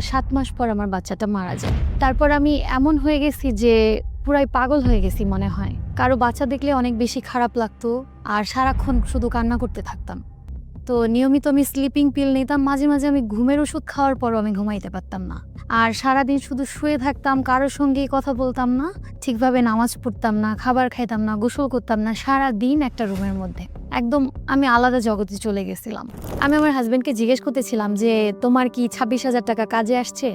সাত মাস পর আমার বাচ্চাটা মারা যায়। তারপর আমি এমন হয়ে গেছি যে পুরাই পাগল হয়ে গেছি মনে হয়। কারও বাচ্চা দেখলে অনেক বেশি খারাপ লাগতো, আর সারাক্ষণ শুধু কান্না করতে থাকতাম। তো নিয়মিত আমি স্লিপিং পিল নিতাম, মাঝে মাঝে আমি ঘুমের ওষুধ খাওয়ার পরও আমি ঘুমাইতে পারতাম না। আর সারাদিন শুধু শুয়ে থাকতাম, কারোর সঙ্গেই কথা বলতাম না, ঠিকভাবে নামাজ পড়তাম না, খাবার খাইতাম না, গোসল করতাম না সারা দিন একটা রুমের মধ্যে। একদম আমি আলাদা জগতে চলে গেছিলাম। আমি আমার হাজব্যান্ডকে জিজ্ঞেস করতেছিলাম যে, তোমার কি ছাব্বিশ হাজার টাকা কাজে আসছে?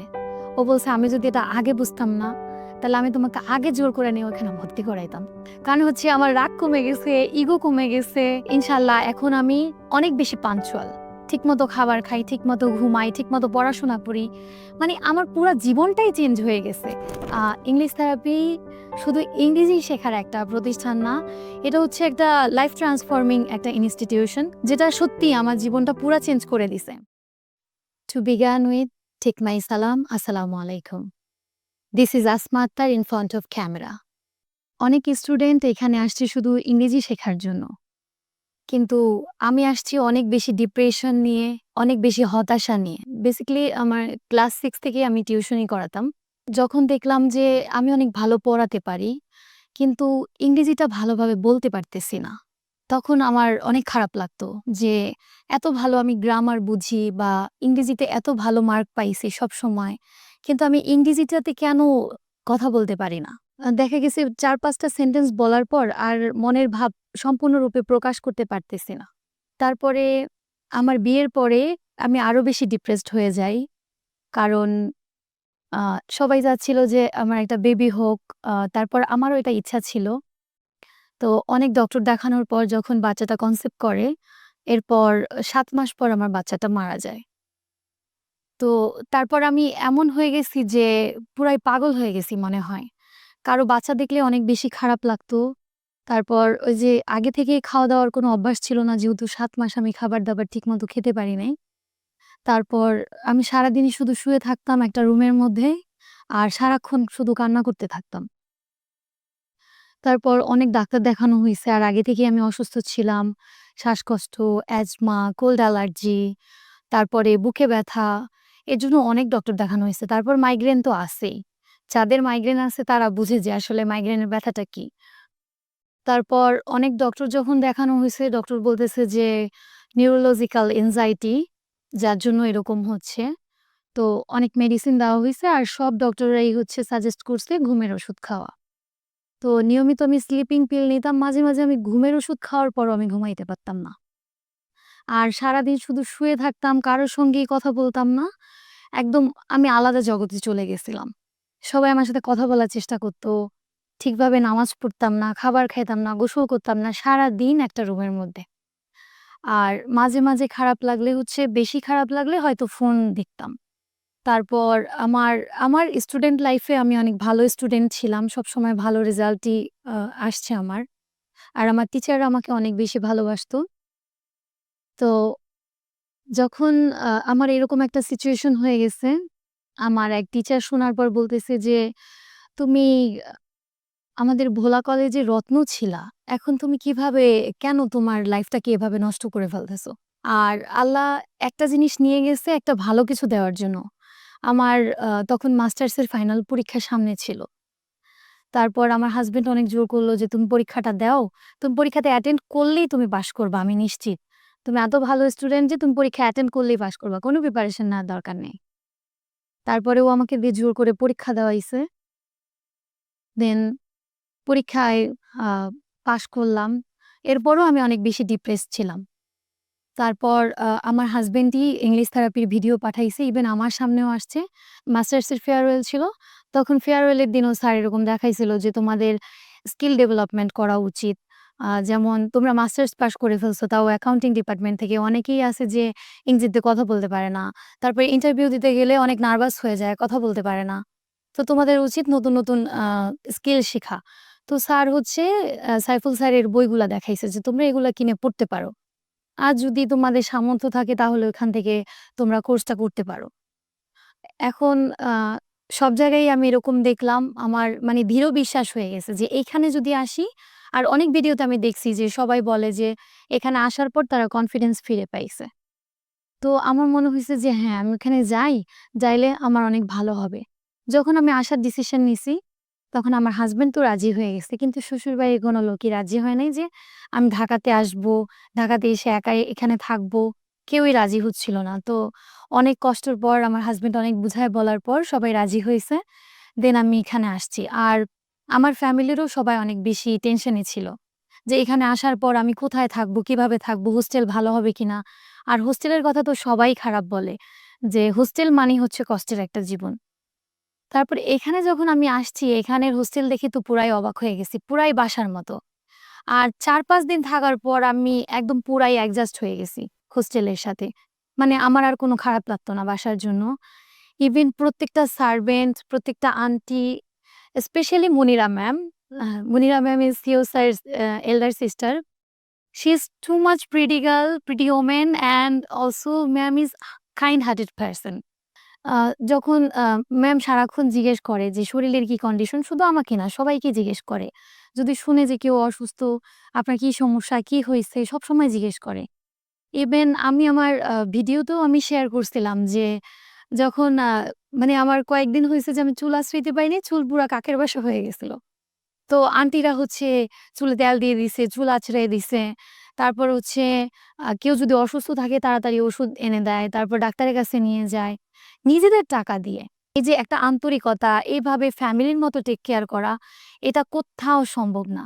ও বলছে, আমি যদি এটা আগে বুঝতাম না তাহলে আমি তোমাকে আগে জোর করে নিয়ে ওখানে ভর্তি করাইতাম। কারণ হচ্ছে আমার রাগ কমে গেছে ইগো কমে গেছে। ইনশাল্লাহ এখন আমি অনেক বেশি পাঞ্চুয়াল ঠিকমতো খাবার খাই, ঠিকমতো ঘুমাই, ঠিকমতো পড়াশোনা করি। মানে আমার পুরো জীবনটাই চেঞ্জ হয়ে গেছে। ইংলিশ থেরাপি শুধু ইংরেজি শেখার একটা প্রতিষ্ঠান না, এটা হচ্ছে একটা লাইফ ট্রান্সফর্মিং একটা ইনস্টিটিউশন যেটা সত্যি আমার জীবনটা পুরো চেঞ্জ করে দিছে। টু বিগান উইথ ঠিক মাই সালাম আসসালামু আলাইকুম this is Asma Akter in front of camera অনেক স্টুডেন্ট এখানে আসছে শুধু ইংরেজি শেখার জন্য। কিন্তু আমি আসছি অনেক বেশি ডিপ্রেশন নিয়ে, অনেক বেশি হতাশা নিয়ে। বেসিক্যালি আমার ক্লাস সিক্স থেকে আমি টিউশনই করাতাম। যখন দেখলাম যে আমি অনেক ভালো পড়াতে পারি, কিন্তু ইংরেজিটা ভালোভাবে বলতে পারতেছি না। তখন আমার অনেক খারাপ লাগতো যে এত ভালো আমি গ্রামার বুঝি বা ইংরেজিতে এত ভালো মার্ক পাইছি সব সময় কিন্তু আমি ইংরেজিটাতে কেন কথা বলতে পারি না? দেখা গেছে চার পাঁচটা সেন্টেন্স বলার পর আর মনের ভাব সম্পূর্ণরূপে প্রকাশ করতে পারতেছি না। তারপরে আমার বিয়ের পরে আমি আরও বেশি ডিপ্রেসড হয়ে যাই। কারণ সবাই যাচ্ছিল যে আমার একটা বেবি হোক তারপর আমারও এটা ইচ্ছা ছিল। তো অনেক ডক্টর দেখানোর পর যখন বাচ্চাটা কনসেপ্ট করে, এরপর সাত মাস পর আমার বাচ্চাটা মারা যায়। তো তারপর আমি এমন হয়ে গেছি যে পুরাই পাগল হয়ে গেছি মনে হয়। কারও বাচ্চা দেখলে অনেক বেশি খারাপ লাগতো। তারপর ওই যে আগে থেকে খাওয়া দাওয়ার কোনো অভ্যাস ছিল না, যেহেতু সাত মাস আমি খাবার দাবার ঠিক মতো খেতে পারি নাই। তারপর আমি সারাদিনই শুধু শুয়ে থাকতাম একটা রুমের মধ্যে আর সারাক্ষণ শুধু কান্না করতে থাকতাম। তারপর অনেক ডাক্তার দেখানো হয়েছে আর আগে থেকে আমি অসুস্থ ছিলাম। শ্বাসকষ্ট, অ্যাজমা, কোল্ড অ্যালার্জি, তারপরে বুকে ব্যথা এর জন্য অনেক ডক্টর দেখানো হয়েছে। তারপর মাইগ্রেন তো আছেই। যাদের মাইগ্রেন আছে তারা বুঝে যে আসলে মাইগ্রেনের ব্যথাটা কি। তারপর অনেক ডক্টর যখন দেখানো হয়েছে ডক্টর বলতেছে যে নিউরোলজিক্যাল এনজাইটি যার জন্য এরকম হচ্ছে। তো অনেক মেডিসিন দেওয়া হয়েছে আর সব ডক্টররাই হচ্ছে সাজেস্ট করছে ঘুমের ওষুধ খাওয়া। তো নিয়মিত আমি স্লিপিং পিল নিতাম, মাঝে মাঝে আমি ঘুমের ওষুধ খাওয়ার পরও আমি ঘুমাইতে পারতাম না। আর সারাদিন শুধু শুয়ে থাকতাম, কারোর সঙ্গেই কথা বলতাম না। একদম আমি আলাদা জগতে চলে গেছিলাম। সবাই আমার সাথে কথা বলার চেষ্টা করতো। ঠিকভাবে নামাজ পড়তাম না, খাবার খাইতাম না, গোসল করতাম না সারা দিন একটা রুমের মধ্যে। আর মাঝে মাঝে খারাপ লাগলে হচ্ছে, বেশি খারাপ লাগলে হয়তো ফোন দেখতাম। তারপর আমার আমার স্টুডেন্ট লাইফে আমি অনেক ভালো স্টুডেন্ট ছিলাম সব সময় ভালো রেজাল্টই আসছে আমার। আর আমার টিচাররা আমাকে অনেক বেশি ভালোবাসতো। তো যখন আমার এরকম একটা সিচুয়েশন হয়ে গেছে, আমার এক টিচার শোনার পর বলতেছে যে, তুমি, আমাদের ভোলা কলেজে রত্ন ছিলা, এখন তুমি কীভাবে, কেন তোমার লাইফটাকে এভাবে নষ্ট করে ফেলতেছো? আর আল্লাহ একটা জিনিস নিয়ে গেছে, একটা ভালো কিছু দেওয়ার জন্য। আমার তখন মাস্টার্সের ফাইনাল পরীক্ষা সামনে ছিল। তারপর আমার হাজবেন্ড অনেক জোর করল যে, তুমি পরীক্ষাটা দাও, তুমি পরীক্ষাতে অ্যাটেন্ড করলেই তুমি পাশ করবা, আমি নিশ্চিত। তুমি এত ভালো স্টুডেন্ট যে তুমি পরীক্ষা অ্যাটেন্ড করলেই পাশ করবা, কোনো প্রিপারেশন না দরকার নেই। তারপরে ও আমাকে দিয়ে জোর করে পরীক্ষা দেওয়াইছে দেন পরীক্ষায় পাশ করলাম। এরপরও আমি অনেক বেশি ডিপ্রেস ছিলাম। তারপর আমার হাজবেন্ডই ইংলিশ থেরাপির ভিডিও পাঠাইছে। ইভেন আমার সামনেও আসছে। মাস্টার্সের ফেয়ারওয়েল ছিল। তখন ফেয়ারওয়েলের দিনও স্যার এরকম দেখাইছিল যে তোমাদের স্কিল ডেভেলপমেন্ট করা উচিত। যেমন তোমরা মাস্টার্স পাস করে ফেলছো, তাও অ্যাকাউন্টিং ডিপার্টমেন্ট থেকে অনেকেই আছে যে ইংরেজিতে কথা বলতে পারে না। তারপরে ইন্টারভিউ দিতে গেলে অনেক নার্ভাস হয়ে যায়, কথা বলতে পারে না। তো তোমাদের উচিত নতুন নতুন স্কিল শেখা। তো স্যার হচ্ছে সাইফুল স্যারের বইগুলা দেখাইছে যে তোমরা এগুলা কিনে পড়তে পারো। আর যদি তোমাদের সামর্থ্য থাকে তাহলে ওখান থেকে তোমরা কোর্সটা করতে পারো। এখন সব জায়গায় আমি এরকম দেখলাম, আমার মানে দৃঢ় বিশ্বাস হয়ে গেছে যে এখানে যদি আসি আর অনেক ভিডিওতে আমি দেখছি যে সবাই বলে যে এখানে আসার পর তারা কনফিডেন্স ফিরে পাইছে তো আমার মনে হয়েছে যে হ্যাঁ, আমি ওখানে যাই, যাইলে আমার অনেক ভালো হবে। যখন আমি আসার ডিসিশন নিছি, তখন আমার হাসব্যান্ড তো রাজি হয়ে গেছে। কিন্তু শ্বশুরবাড়ির কোনো লোকই রাজি হয় নাই যে আমি ঢাকাতে আসব, ঢাকাতে এসে একাই এখানে থাকব। কেউই রাজি হচ্ছিল না। তো অনেক কষ্টের পর আমার হাসব্যান্ড অনেক বুঝায় বলার পর সবাই রাজি হয়েছে দেন আমি এখানে আসছি। আর আমার ফ্যামিলিরও সবাই অনেক বেশি টেনশনে ছিল। যে এখানে আসার পর আমি কোথায় থাকব, কীভাবে থাকব, হোস্টেল ভালো হবে কিনা? আর হোস্টেলের কথা তো সবাই খারাপ বলে। যে হোস্টেল মানেই হচ্ছে কষ্টের একটা জীবন। তারপরে এখানে যখন আমি আসছি, এখানের হোস্টেল দেখে তো পুরাই অবাক হয়ে গেছি। পুরাই বাসার মতো। আর ৪-৫ দিন থাকার পর আমি একদম পুরাই অ্যাডজাস্ট হয়ে গেছি হোস্টেলের সাথে। মানে আমার আর কোনো খারাপ লাগতো না বাসার জন্য। ইভেন প্রত্যেকটা সার্ভেন্ট, প্রত্যেকটা aunty, specially Munira ma'am. Munira ma'am is CO sir's a elder sister. She is too much pretty girl, pretty women and also ma'am is kind hearted person. যখন ম্যাম সারাক্ষণ জিজ্ঞেস করে যে শরীরের কি কন্ডিশন, শুধু আমাকে না সবাইকে জিজ্ঞেস করে। যদি শুনে যে কেউ অসুস্থ, আপনার কি সমস্যা, কি হইছে সবসময় জিজ্ঞেস করে। ইভেন আমি আমার ভিডিওতেও আমি শেয়ার করছিলাম যে যখন মানে আমার কয়েকদিন হইছে যে আমি চুল আঁচড়াইতে পারিনি, চুল পুরা কাকের বাসা হয়ে গেছিল। তো আন্টিরা হচ্ছে চুলে তেল দিয়ে দিছে, চুল আঁচড়াই দিছে। তারপর হচ্ছে কেউ যদি অসুস্থ থাকে তাড়াতাড়ি ওষুধ এনে দেয়। তারপর ডাক্তারের কাছে নিয়ে যায়। নিজেদের টাকা দিয়ে। এই যে একটা আন্তরিকতা, এভাবে ফ্যামিলির মতো টেক কেয়ার করা, এটা কোত্থাও সম্ভব না।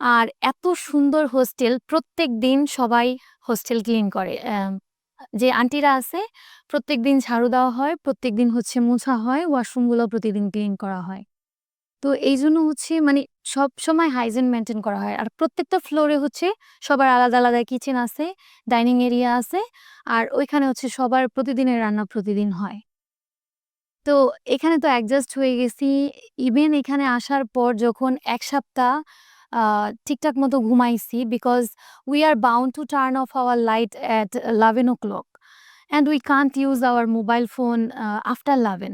আর এত সুন্দর হোস্টেল, প্রত্যেকদিন সবাই হোস্টেল ক্লিন করে। যে আন্টিরা আছে, প্রত্যেক দিন ঝাড়ু দেওয়া হয়, প্রত্যেকদিন হচ্ছে মোছা হয়, ওয়াশরুমগুলো প্রতিদিন ক্লিন করা হয়। তো এই জন্য হচ্ছে মানে সবসময় হাইজিন মেনটেন করা হয়। আর প্রত্যেকটা ফ্লোরে হচ্ছে সবার আলাদা, আলাদা কিচেন আছে, ডাইনিং এরিয়া আছে। আর ওইখানে হচ্ছে সবার প্রতিদিনের রান্না প্রতিদিন হয়। তো এখানে তো অ্যাডজাস্ট হয়ে গেছি। ইভেন এখানে আসার পর যখন এক সপ্তাহ ঠিকঠাক মতো ঘুমাইছি because we are bound to turn off our light at 11 o'clock and we can't use our mobile phone after 11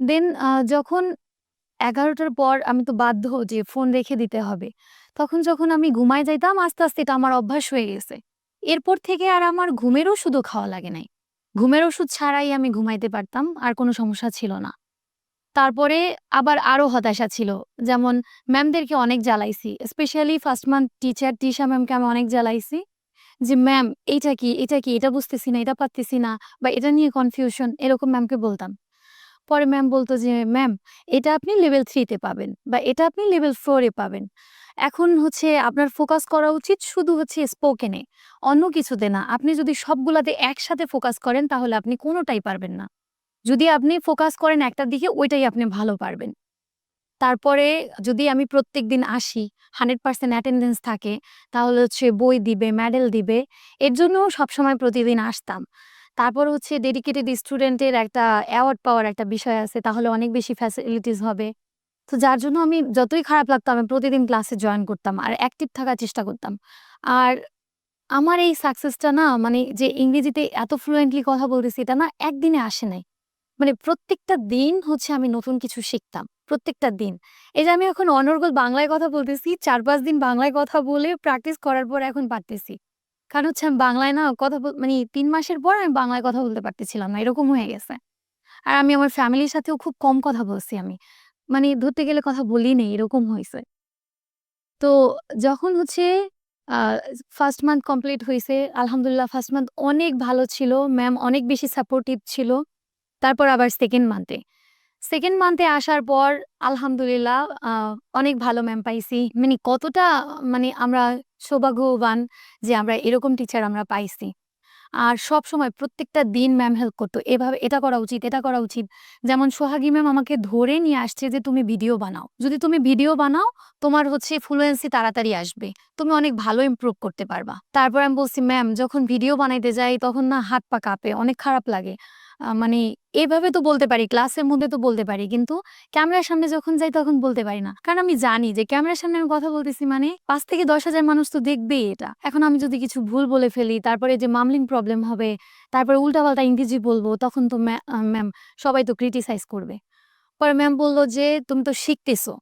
then যখন এগারোটার পর আমি তো বাধ্য যে ফোন রেখে দিতে হবে। তখন যখন আমি ঘুমায় যাইতাম আস্তে, আস্তে এটা আমার অভ্যাস হয়ে গেছে। এরপর থেকে আর আমার ঘুমের ওষুধও খাওয়া লাগে নাই। ঘুমের ওষুধ ছাড়াই আমি ঘুমাইতে পারতাম। আর কোনো সমস্যা ছিল না। তারপরে আবার আরও হতাশা ছিল। যেমন ম্যামদেরকে অনেক জ্বালাইছি। Specially first month teacher Tisha ম্যামকে আমি অনেক জ্বালাইছি। যে ম্যাম এইটা কি, এটা কি, এটা বুঝতেছি না, এটা পারতেছি না বা এটা নিয়ে কনফিউশন এরকম ম্যামকে বলতাম। পরে ম্যাম বলতো যে ম্যাম এটা আপনি লেভেল থ্রিতে পাবেন বা এটা আপনি লেভেল ফোরে পাবেন। এখন হচ্ছে আপনার ফোকাস করা উচিত শুধু হচ্ছে স্পোকেনে অন্য কিছুতে না। আপনি যদি সবগুলাতে একসাথে ফোকাস করেন তাহলে আপনি কোনোটাই পারবেন না। যদি আপনি ফোকাস করেন একটার দিকে ওইটাই আপনি ভালো পারবেন। তারপরে যদি আমি প্রত্যেক দিন আসি, 100% অ্যাটেন্ডেন্স থাকে, তাহলে হচ্ছে বই দিবে, মেডেল দিবে। এর জন্যও সবসময় প্রতিদিন আসতাম। তারপর হচ্ছে ডেডিকেটেড স্টুডেন্টের একটা অ্যাওয়ার্ড পাওয়ার একটা বিষয় আছে। তাহলে অনেক বেশি ফ্যাসিলিটিস হবে। তো যার জন্য আমি যতই খারাপ লাগতো আমি প্রতিদিন ক্লাসে জয়েন করতাম। আর অ্যাক্টিভ থাকার চেষ্টা করতাম। আর আমার এই সাকসেসটা না মানে যে ইংরেজিতে এত ফ্লুয়েন্টলি কথা বলতেছি এটা না একদিনে আসে নাই। মানে প্রত্যেকটা দিন হচ্ছে আমি নতুন কিছু শিখতাম। প্রত্যেকটা দিন। এই যে আমি এখন অনর্গল বাংলায় কথা বলতেছি, ৪-৫ দিন বাংলায় কথা বলে প্র্যাকটিস করার পর এখন পারতেছি। কারণ হচ্ছে আমি বাংলায় না কথা মানে তিন মাসের পর আমি বাংলায় কথা বলতে পারতেছিলাম না। এরকম হয়ে গেছে। আর আমি আমার ফ্যামিলির সাথেও খুব কম কথা বলছি আমি। মানে ধরতে গেলে কথা বলি নাই এরকম হয়েছে তো যখন হচ্ছে ফার্স্ট মান্থ কমপ্লিট হয়েছে আলহামদুলিল্লাহ ফার্স্ট মান্থ অনেক ভালো ছিল। ম্যাম অনেক বেশি সাপোর্টিভ ছিল। তারপর আবার সেকেন্ড মান্থে। সেকেন্ড মান্থে আসার পর আলহামদুলিল্লাহ অনেক ভালো ম্যাম পাইছি। মানে কতটা মানে আমরা সৌভাগ্যবান যে আমরা এরকম টিচার আমরা পাইছি। আর সবসময় প্রত্যেকটা দিন ম্যাম হেল্প করতো এভাবে এটা করা উচিত, এটা করা উচিত। যেমন সোহাগী ম্যাম আমাকে ধরে নিয়ে আসছে যে তুমি ভিডিও বানাও। যদি তুমি ভিডিও বানাও তোমার হচ্ছে ফ্লুয়েন্সি তাড়াতাড়ি আসবে। তুমি অনেক ভালো ইমপ্রুভ করতে পারবা। তারপর আমি বলছি ম্যাম যখন ভিডিও বানাইতে যাই তখন না হাত পা কাঁপে। অনেক খারাপ লাগে। মানে এভাবে তো বলতে পারি, ক্লাসের মধ্যে তো বলতে পারি। কিন্তু ক্যামেরার সামনে যখন যাই তখন বলতে পারি না। কারণ আমি জানি যে ক্যামেরার সামনে আমি কথা বলতেছি মানে পাঁচ থেকে ১০,০০০ মানুষ তো দেখবেই এটা। এখন আমি যদি কিছু ভুল বলে ফেলি, তারপরে যে মামলিং প্রবলেম হবে, তারপরে উল্টাপাল্টা ইংরেজি বলব তখন তো ম্যা ম্যাম সবাই তো ক্রিটিসাইজ করবে। পরে ম্যাম বলল যে তুমি তো শিখতেছো।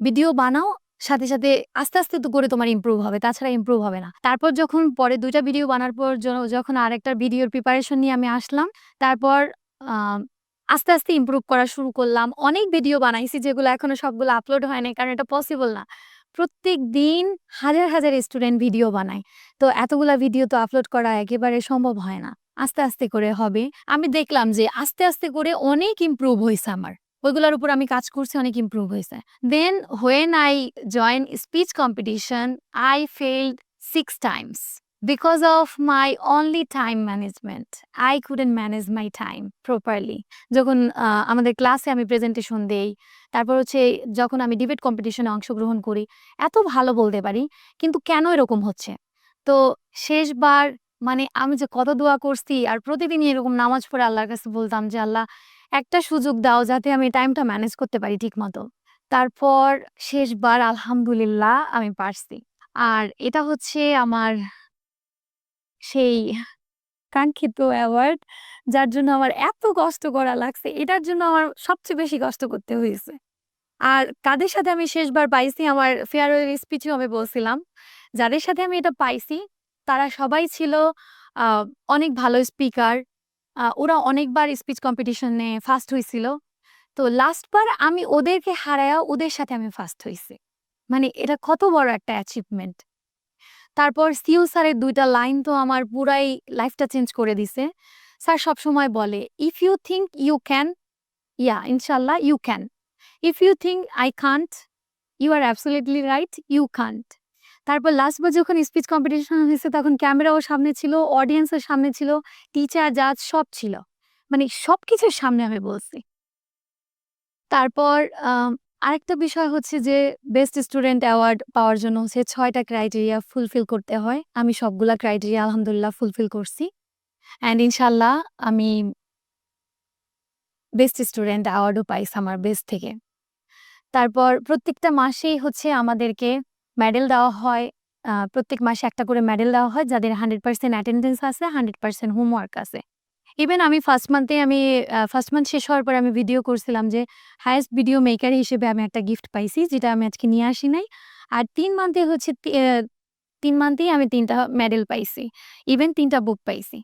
ভিডিও বানাও, সাথে, সাথে আস্তে, আস্তে তো করে তোমার ইমপ্রুভ হবে। তাছাড়া ইমপ্রুভ হবে না। তারপর যখন পরে ২ টা ভিডিও বানার পর যখন আরেকটা ভিডিওর প্রিপারেশন নিয়ে আমি আসলাম, তারপর আস্তে, আস্তে ইমপ্রুভ করা শুরু করলাম। অনেক ভিডিও বানাইছি যেগুলো এখনও সবগুলো আপলোড হয় নাই। কারণ এটা পসিবল না। প্রত্যেক দিন হাজার, হাজার স্টুডেন্ট ভিডিও বানায়। তো এতগুলা ভিডিও তো আপলোড করা একেবারে সম্ভব হয় না। আস্তে, আস্তে করে হবে। আমি দেখলাম যে আস্তে, আস্তে করে অনেক ইম্প্রুভ হয়েছে আমার। ওইগুলার উপর আমি কাজ করছি অনেক ইমপ্রুভ হয়েছে then when I join speech competition I failed 6 times because of my only time management. I couldn't manage my time properly. যখন আমাদের ক্লাসে আমি প্রেজেন্টেশন দেই, তারপর হচ্ছে যখন আমি ডিবেট কম্পিটিশনে অংশগ্রহণ করি, এত ভালো বলতে পারি। কিন্তু কেন এরকম হচ্ছে? তো শেষবার মানে আমি যে কত দোয়া করছি আর প্রতিদিনই এরকম নামাজ পড়ে আল্লাহর কাছে বলতাম যে, "আল্লাহ একটা সুযোগ দাও যাতে আমি টাইমটা ম্যানেজ করতে পারি ঠিকমতো।" তারপর শেষবার আলহামদুলিল্লাহ আমি পারছি। আর এটা হচ্ছে আমার সেই কাঙ্ক্ষিত অ্যাওয়ার্ড যার জন্য আমার এত কষ্ট করা লাগছে। এটার জন্য আমার সবচেয়ে বেশি কষ্ট করতে হয়েছে আর কাদের সাথে আমি শেষবার পাইছি আমার ফেয়ারওয়েল স্পিচেও আমি বলছিলাম। যাদের সাথে আমি এটা পাইছি, তারা সবাই ছিল অনেক ভালো স্পিকার। ওরা অনেকবার স্পিচ কম্পিটিশনে ফার্স্ট হয়েছিল তো লাস্ট বার আমি ওদেরকে হারায়া ওদের সাথে আমি ফার্স্ট হয়েছি মানে এটা কত বড় একটা অ্যাচিভমেন্ট। তারপর সিউ স্যারের দুইটা লাইন তো আমার পুরাই লাইফটা চেঞ্জ করে দিছে। স্যার সবসময় বলে, "if you think you can, yeah ইনশাল্লাহ you can. If you think I can't, you are absolutely right, you can't." তারপর লাস্ট বার যখন স্পিচ কম্পিটিশন হয়েছে তখন ক্যামেরাও সামনে ছিল, অডিয়েন্সের সামনে ছিল, টিচার, জাজ সব ছিল। মানে সবকিছুর সামনে আমি বলছি। তারপর আরেকটা বিষয় হচ্ছে যে বেস্ট স্টুডেন্ট অ্যাওয়ার্ড পাওয়ার জন্য হচ্ছে ছয়টা ক্রাইটেরিয়া ফুলফিল করতে হয়। আমি সবগুলা ক্রাইটেরিয়া আলহামদুলিল্লাহ ফুলফিল করছি। অ্যান্ড ইনশাল্লাহ আমি বেস্ট স্টুডেন্ট অ্যাওয়ার্ডও পাইছি আমার বেস্ট থেকে। তারপর প্রত্যেকটা মাসেই হচ্ছে আমাদেরকে মেডেল দেওয়া হয়। প্রত্যেক মাসে একটা করে মেডেল দেওয়া হয় যাদের 100% অ্যাটেন্ডেন্স আছে, 100% হোমওয়ার্ক আছে। ইভেন আমি ফার্স্ট মান্থে আমি ফার্স্ট মান্থ শেষ হওয়ার পর আমি ভিডিও করছিলাম যে হায়েস্ট ভিডিও মেকার হিসেবে আমি একটা গিফট পাইছি যেটা আমি আজকে নিয়ে আসি নাই। আর তিন মান্থে হচ্ছে তি অ্যা ৩ মান্থেই আমি তিনটা মেডেল পাইছি। ইভেন তিনটা বুক পাইছি।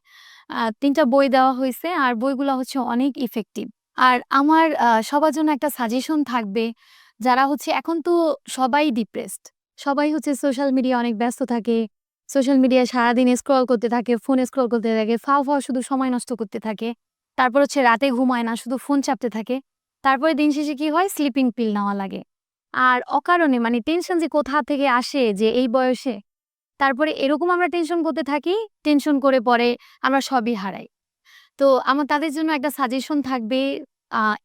তিনটা বই দেওয়া হয়েছে আর বইগুলো হচ্ছে অনেক ইফেক্টিভ। আর আমার সবার জন্য একটা সাজেশন থাকবে যারা হচ্ছে এখন তো সবাই ডিপ্রেসড। সবাই হচ্ছে সোশ্যাল মিডিয়া অনেক ব্যস্ত থাকে। সোশ্যাল মিডিয়ায় সারাদিন স্ক্রল করতে থাকে, ফোন স্ক্রল করতে থাকে, ফাও, ফাও শুধু সময় নষ্ট করতে থাকে। তারপর হচ্ছে রাতে ঘুমায় না, শুধু ফোন চাপতে থাকে। তারপরে দিন শেষে কি হয়? স্লিপিং পিল নেওয়া লাগে। আর অকারণে মানে টেনশন যে কোথা থেকে আসে যে এই বয়সে, তারপরে এরকম আমরা টেনশন করতে থাকি, টেনশন করে পরে আমরা সবই হারাই। তো আমার তাদের জন্য একটা সাজেশন থাকবে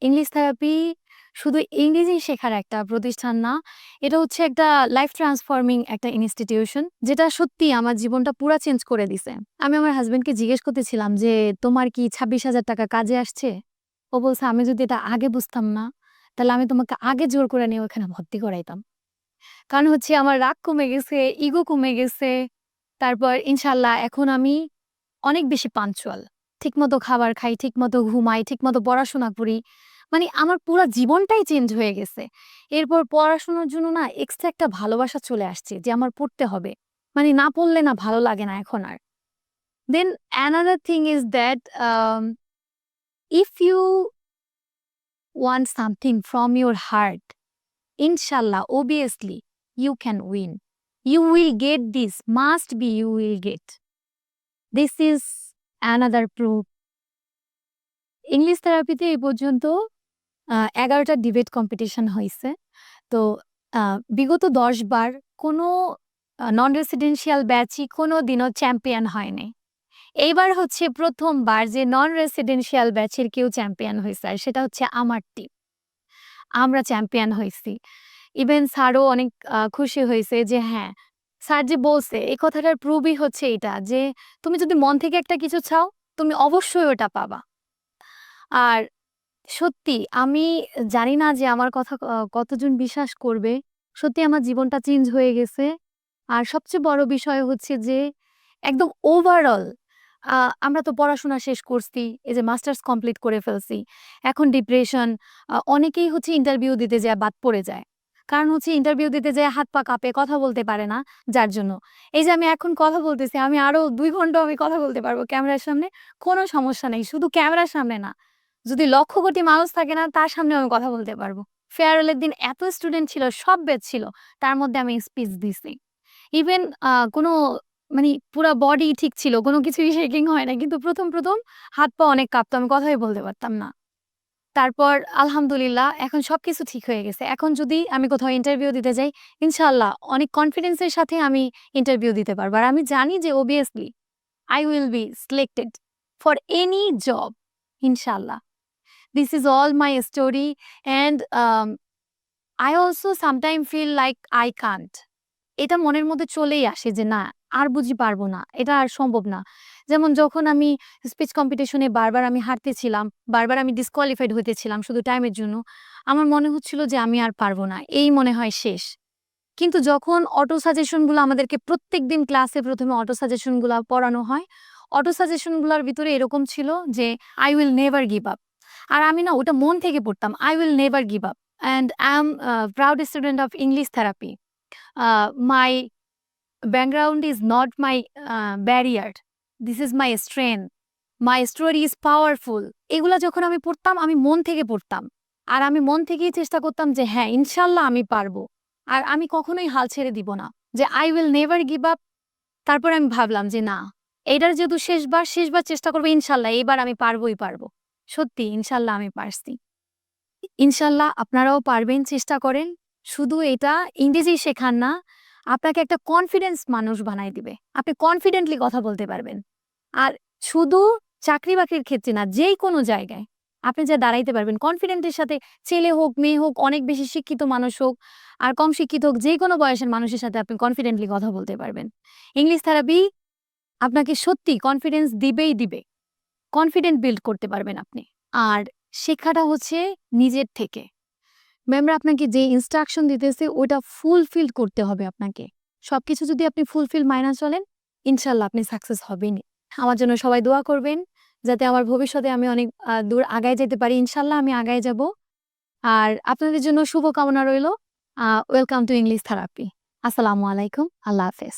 ইংলিশ থেরাপি শুধু ইংরেজি শেখার একটা প্রতিষ্ঠান না। এটা হচ্ছে একটা লাইফ ট্রান্সফর্মিং একটা ইনস্টিটিউশন যেটা সত্যি আমার জীবনটা পুরা চেঞ্জ করে দিছে। আমি আমার হাসব্যান্ডকে জিজ্ঞেস করতেছিলাম যে, "তোমার কি ৳২৬,০০০ কাজে আসছে?" ও বলছে, "আমি যদি এটা আগে বুঝতাম না, তাহলে আমি তোমাকে আগে জোর করে নিয়ে ওখানে ভর্তি করাইতাম।" কারণ হচ্ছে আমার রাগ কমে গেছে, ইগো কমে গেছে। তারপর ইনশাল্লাহ এখন আমি অনেক বেশি পাঞ্চুয়াল। ঠিকমতো খাবার খাই, ঠিকমতো ঘুমাই, ঠিকমতো পড়াশোনা করি। মানে আমার পুরা জীবনটাই চেঞ্জ হয়ে গেছে। এরপর পড়াশোনার জন্য না এক্সট্রা একটা ভালোবাসা চলে আসছে যে আমার পড়তে হবে। মানে না পড়লে না ভালো লাগে না এখন আর। Then another thing is that if you want something from your heart ইনশাল্লাহ obviously you can win you will get this must be you will get this is another proof English থেরাপিতে এই পর্যন্ত আ ১১ টা ডিবেট কম্পিটিশন হয়েছে তো বিগত ১০ বার কোনো নন residential ব্যাচই কোনোদিনও champion হয় নাই। এইবার হচ্ছে প্রথমবার যে নন রেসিডেন্সিয়াল ব্যাচের কেউ চ্যাম্পিয়ন হয়েছে আর সেটা হচ্ছে আমার টিম। আমরা চ্যাম্পিয়ন হয়েছি ইভেন স্যারও অনেক খুশি হয়েছে যে হ্যাঁ, স্যার যে বলছে এই কথাটার প্রুফই হচ্ছে এটা যে তুমি যদি মন থেকে একটা কিছু চাও, তুমি অবশ্যই ওটা পাবা। আর সত্যি আমি জানি না যে আমার কথা কতজন বিশ্বাস করবে। সত্যি আমার জীবনটা চেঞ্জ হয়ে গেছে। আর সবচেয়ে বড় বিষয় হচ্ছে যে একদম ওভারঅল আমরা তো পড়াশোনা শেষ করছি। এই যে মাস্টার্স কমপ্লিট করে ফেলছি। এখন ডিপ্রেশন অনেকেই হচ্ছে ইন্টারভিউ দিতে যায় বাদ পড়ে যায়। কারণ হচ্ছে ইন্টারভিউ দিতে যেয়ে হাত পা কাঁপে, কথা বলতে পারে না, যার জন্য। এই যে আমি এখন কথা বলতেছি, আমি আরও ২ ঘন্টাও আমি কথা বলতে পারব ক্যামেরার সামনে, কোনো সমস্যা নেই। শুধু ক্যামেরার সামনে না, যদি লক্ষ কোটি মানুষ থাকে না, তার সামনেও আমি কথা বলতে পারব। ফেয়ারওয়েলের দিন এত স্টুডেন্ট ছিল, সব ব্যাচ ছিল, তার মধ্যে আমি স্পিচ দিছি। ইভেন কোনো মানে পুরা বডি ঠিক ছিল, কোনো কিছুই শেকিং হয় না কিন্তু ১ম, ১ম হাত পা অনেক কাঁপতো, আমি কথাই বলতে পারতাম না। তারপর আলহামদুলিল্লাহ এখন সবকিছু ঠিক হয়ে গেছে। এখন যদি আমি কোথাও ইন্টারভিউ দিতে যাই, ইনশাল্লাহ অনেক কনফিডেন্সের সাথে আমি ইন্টারভিউ দিতে পারব। আর আমি জানি যে obviously I will be selected for any job ইনশাআল্লাহ। This is all my story and um, I also sometime feel like I can't. এটা মনের মধ্যে চলেই আসে যে না, আর বুঝি পারব না, এটা আর সম্ভব না। যেমন যখন আমি স্পিচ কম্পিটিশনে বারবার আমি হারতেছিলাম, বারবার আমি ডিসকোয়ালিফাইড হইতেছিলাম শুধু টাইমের জন্য। আমার মনে হচ্ছিল যে আমি আর পারব না, এই মনে হয় শেষ। কিন্তু যখন অটো সাজেশনগুলো আমাদেরকে প্রত্যেকদিন ক্লাসে প্রথমে অটো সাজেশনগুলা পড়ানো হয়, অটো সাজেশনগুলার ভিতরে এরকম ছিল যে I will never give up. আর আমি না ওটা মন থেকে পড়তাম I will never give up and I am a proud student of English my Uh, is not my not this is my This my story is powerful. এগুলা যখন আমি পড়তাম, আমি মন থেকে পড়তাম। আর আমি মন থেকেই চেষ্টা করতাম যে হ্যাঁ, ইনশাল্লাহ আমি পারব। আর আমি কখনোই হাল ছেড়ে দিব না। যে I will never give up তারপর আমি ভাবলাম যে না, এটার যেহেতু শেষবার, শেষবার চেষ্টা করব ইনশাল্লাহ এইবার আমি পারবোই পারব। সত্যি ইনশাল্লাহ আমি পারছি। ইনশাল্লাহ আপনারাও পারবেন, চেষ্টা করেন। শুধু এটা ইংরেজি শেখান না, আপনাকে একটা কনফিডেন্স মানুষ বানায় দিবে। আপনি কনফিডেন্টলি কথা বলতে পারবেন। আর শুধু চাকরি-বাকরির ক্ষেত্রে না, যেই কোনো জায়গায় আপনি যা দাঁড়াইতে পারবেন। কনফিডেন্টের সাথে ছেলে হোক, মেয়ে হোক, অনেক বেশি শিক্ষিত মানুষ হোক, আর কম শিক্ষিত হোক, যে কোনো বয়সের মানুষের সাথে আপনি কনফিডেন্টলি কথা বলতে পারবেন। ইংলিশ থেরাপি আপনাকে সত্যি কনফিডেন্স দিবেই দিবে। কনফিডেন্ট বিল্ড করতে পারবেন আপনি। আর শেখাটা হচ্ছে নিজের থেকে। ম্যামরা আপনাকে যে ইনস্ট্রাকশন দিতেছে ওটা ফুলফিল করতে হবে আপনাকে। সবকিছু যদি আপনি ফুলফিল মাইনা চলেন, ইনশাল্লাহ আপনি সাকসেস হবেনই। আমার জন্য সবাই দোয়া করবেন, যাতে আমার ভবিষ্যতে আমি অনেক দূর আগায় যেতে পারি। ইনশাল্লাহ আমি আগায় যাব আর আপনাদের জন্য শুভকামনা রইল। Welcome to English therapy. আসসালামু আলাইকুম। আল্লাহ হাফেজ।